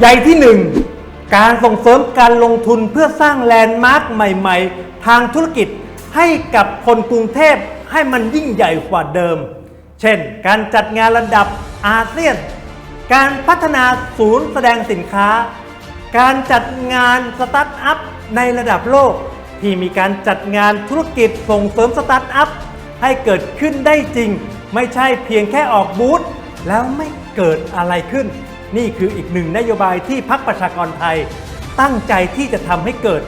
ใหญ่ที่หนึ่งการส่งเสริมการลงทุนเพื่อสร้างแลนด์มาร์คใหม่ ๆ ทางธุรกิจให้กับคนกรุงเทพให้มันยิ่งใหญ่กว่าเดิม เช่น การจัดงานระดับอาเซียน การพัฒนาศูนย์แสดงสินค้า การจัดงานสตาร์ทอัพในระดับโลก ที่มีการจัดงานธุรกิจส่งเสริมสตาร์ทอัพให้เกิดขึ้นได้จริง ไม่ใช่เพียงแค่ออกบูธแล้วไม่เกิดอะไรขึ้น นี่คืออีกหนึ่งนโยบายที่พักประชากรไทย ตั้งใจที่จะทำให้เกิด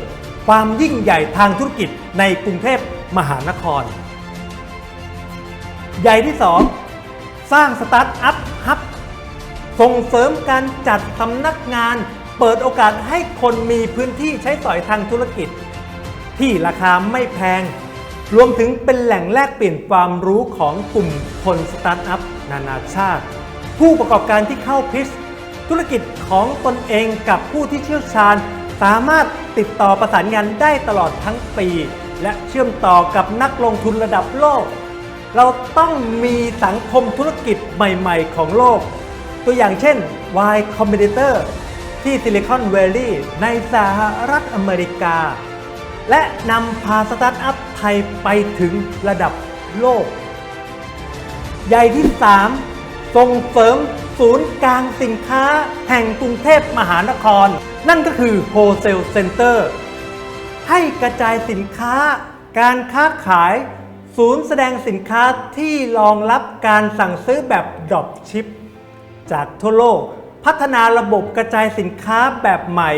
ความยิ่งใหญ่ทางธุรกิจในกรุงเทพมหานคร ใหญ่ที่ 2 สร้างสตาร์ทอัพฮับส่งเสริมการจัดสำนักงาน เปิดโอกาสให้คนมีพื้นที่ใช้สอยทางธุรกิจ ที่ราคาไม่แพง รวมถึงเป็นแหล่งแลกเปลี่ยนความรู้ของกลุ่มคนสตาร์ทอัพนานาชาติ ผู้ประกอบการที่เข้าพิช ธุรกิจของตนเองกับผู้ที่เชี่ยวชาญ สามารถติดต่อประสานงานได้ตลอดทั้งปี และเชื่อมต่อกับนักลงทุนระดับโลก เราต้องมีสังคมธุรกิจใหม่ ๆ ของโลก ตัวอย่างเช่น Y Combinator ที่ซิลิคอนแวลลีย์ในสหรัฐอเมริกา และนำพาสตาร์ทอัพไทยไปถึงระดับโลก ใหญ่ที่ 3 ส่งเสริม ศูนย์กลางสินค้าแห่งกรุงเทพมหานคร นั่นก็คือ Wholesale Center ให้กระจายสินค้า การค้าขาย ศูนย์แสดงสินค้าที่รองรับการสั่งซื้อแบบดรอปชิป จากทั่วโลก พัฒนาระบบกระจายสินค้าแบบใหม่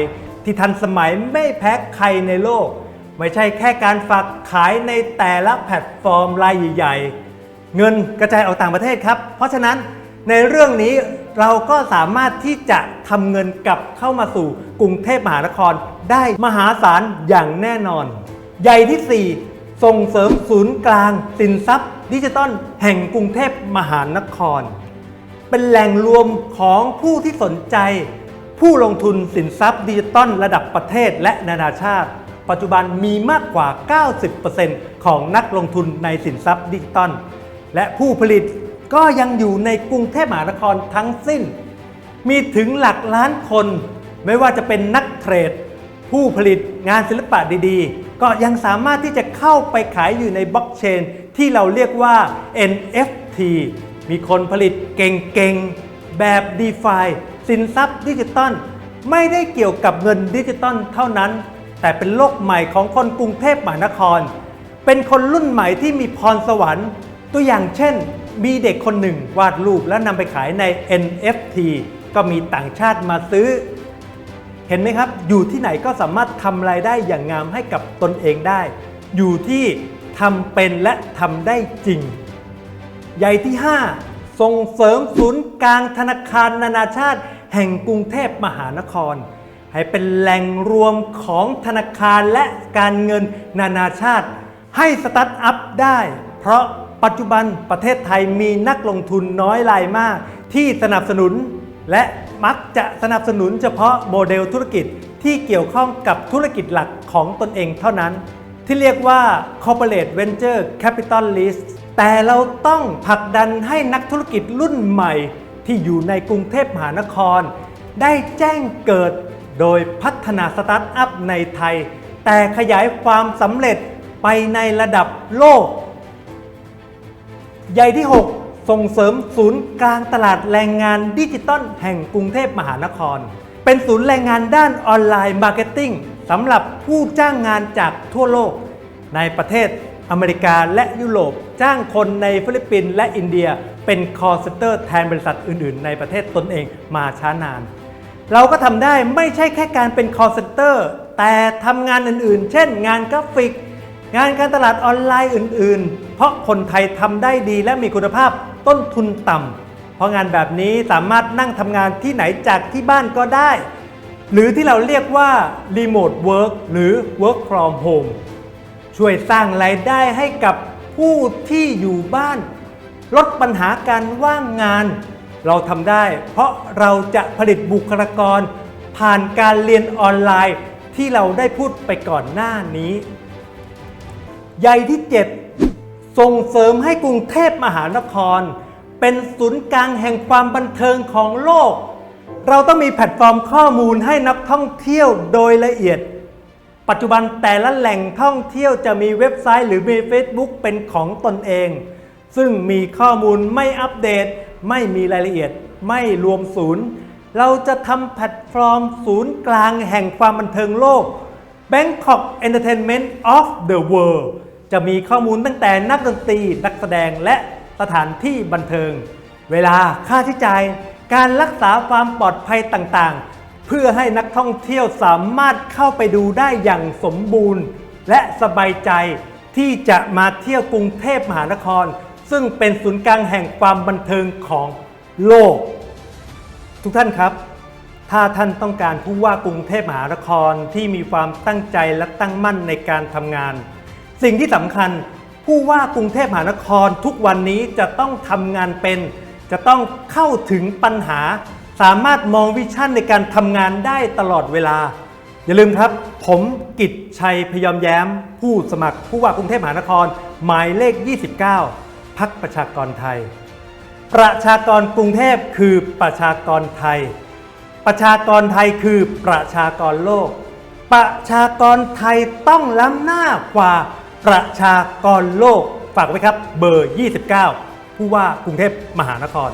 ที่ทันสมัยไม่แพ้ใครในโลก ไม่ใช่แค่การฝากขายในแต่ละแพลตฟอร์มรายใหญ่ ๆ เงินกระจายออกต่างประเทศครับ เพราะฉะนั้น ในเรื่องนี้เราก็สามารถที่จะทำเงินกลับเข้ามาสู่กรุงเทพมหานครได้มหาศาลอย่างแน่นอน ใหญ่ที่ 4 ส่งเสริมศูนย์กลางสินทรัพย์ ดิจิตอลแห่งกรุงเทพมหานคร เป็นแหล่งรวมของผู้ที่สนใจ ผู้ลงทุนสินทรัพย์ดิจิตอลระดับประเทศและนานาชาติ ปัจจุบันมีมากกว่า 90%ของนักลงทุนในสินทรัพย์ดิจิตอลและผู้ผลิต ก็ยังอยู่ในกรุงเทพมหานครทั้งสิ้น มีถึงหลักล้านคน ไม่ว่าจะเป็นนักเทรด ผู้ผลิตงานศิลปะดีๆ ก็ยังสามารถที่จะเข้าไปขายอยู่ในบล็อกเชนที่เราเรียกว่า NFT มีคนผลิตเก่งๆ แบบ d e f i สินทรัพย์ดิจิตอลไม่ได้เกี่ยวกับเงินดิจิตอลเท่านั้น แต่เป็นโลกใหม่ของคนกรุงเทพมหานคร เป็นคนรุ่นใหม่ที่มีพรสวรรค์ ตัวอย่างเช่น มีเด็กคนหนึ่งวาดรูปแล้วนำไปขายใน NFT ก็มีต่างชาติมาซื้อ เห็นไหมครับ อยู่ที่ไหนก็สามารถทำรายได้อย่างงามให้กับตนเองได้ อยู่ที่ทำเป็นและทำได้จริง ใหญ่ที่ 5 ส่งเสริมศูนย์กลางธนาคารนานาชาติ แห่งกรุงเทพมหานคร ให้เป็นแหล่งรวมของธนาคารและการเงินนานาชาติ ให้สตาร์ทอัพได้ เพราะ ปัจจุบันประเทศไทยมีนักลงทุนน้อยรายมาก ที่สนับสนุน และมักจะสนับสนุนเฉพาะโมเดลธุรกิจที่เกี่ยวข้องกับธุรกิจหลักของตนเองเท่านั้น ที่เรียกว่า corporate venture capitalist แต่เราต้องผลักดันให้นักธุรกิจรุ่นใหม่ ที่อยู่ในกรุงเทพมหานคร ได้แจ้งเกิดโดยพัฒนาสตาร์ทอัพในไทย แต่ขยายความสำเร็จไปในระดับโลก ใหญ่ที่ 6 ส่งเสริมศูนย์กลางตลาดแรงงานดิจิตอลแห่งกรุงเทพมหานคร เป็นศูนย์แรงงานด้านออนไลน์มาร์เก็ตติ้งสำหรับผู้จ้างงานจากทั่วโลก ในประเทศอเมริกาและยุโรปจ้างคนในฟิลิปปินส์และอินเดียเป็น call center แทนบริษัทอื่น ๆ ในประเทศตนเองมาช้านาน เราก็ทำได้ไม่ใช่แค่การเป็น call center แต่ทำงานอื่น ๆ เช่น งานกราฟิก งานการตลาดออนไลน์อื่น ๆ เพราะคนไทยทำได้ดีและมีคุณภาพต้นทุนต่ำเพราะงานแบบนี้สามารถนั่งทำงานที่ไหนจากที่บ้านก็ได้ หรือที่เราเรียกว่า remote work หรือ work from home ช่วยสร้างรายได้ให้กับผู้ที่อยู่บ้าน ลดปัญหาการว่างงาน เราทำได้ เพราะเราจะผลิตบุคลากร ผ่านการเรียนออนไลน์ที่เราได้พูดไปก่อนหน้านี้ใหญ่ที่ 7 ส่งเสริมให้กรุงเทพมหานคร เป็นศูนย์กลางแห่งความบันเทิงของโลก เราต้องมีแพลตฟอร์มข้อมูลให้นักท่องเที่ยวโดยละเอียด ปัจจุบันแต่ละแหล่งท่องเที่ยวจะมีเว็บไซต์ หรือมี Facebook เป็นของตนเอง ซึ่งมีข้อมูลไม่อัปเดต ไม่มีรายละเอียด ไม่รวมศูนย์ เราจะทำแพลตฟอร์มศูนย์กลางแห่งความบันเทิงโลก Bangkok Entertainment of the World จะมีข้อมูลตั้งแต่นักดนตรีนักแสดงและสถานที่บันเทิง เวลาค่าใช้จ่าย การรักษาความปลอดภัยต่างๆ เพื่อให้นักท่องเที่ยวสามารถเข้าไปดูได้อย่างสมบูรณ์ และสบายใจที่จะมาเที่ยวกรุงเทพมหานคร ซึ่งเป็นศูนย์กลางแห่งความบันเทิงของโลก ทุกท่านครับ ถ้าท่านต้องการผู้ว่ากรุงเทพมหานครที่มีความตั้งใจและตั้งมั่นในการทำงาน สิ่งที่สำคัญผู้ว่ากรุงเทพมหานครทุกวันนี้จะต้องทำงานเป็น จะต้องเข้าถึงปัญหา สามารถมองวิชั่นในการทำงานได้ตลอดเวลา อย่าลืมครับ ผมกิตชัยพยอมแย้ม ผู้สมัครผู้ว่ากรุงเทพมหานคร หมายเลข 29พักประชากรไทย ประชากรกรุงเทพคือประชากรไทย ประชากรไทยคือประชากรโลก ประชากรไทยต้องล้ำหน้ากว่า ประชากรโลกฝากไว้ครับเบอร์ 29 ผู้ว่ากรุงเทพมหานคร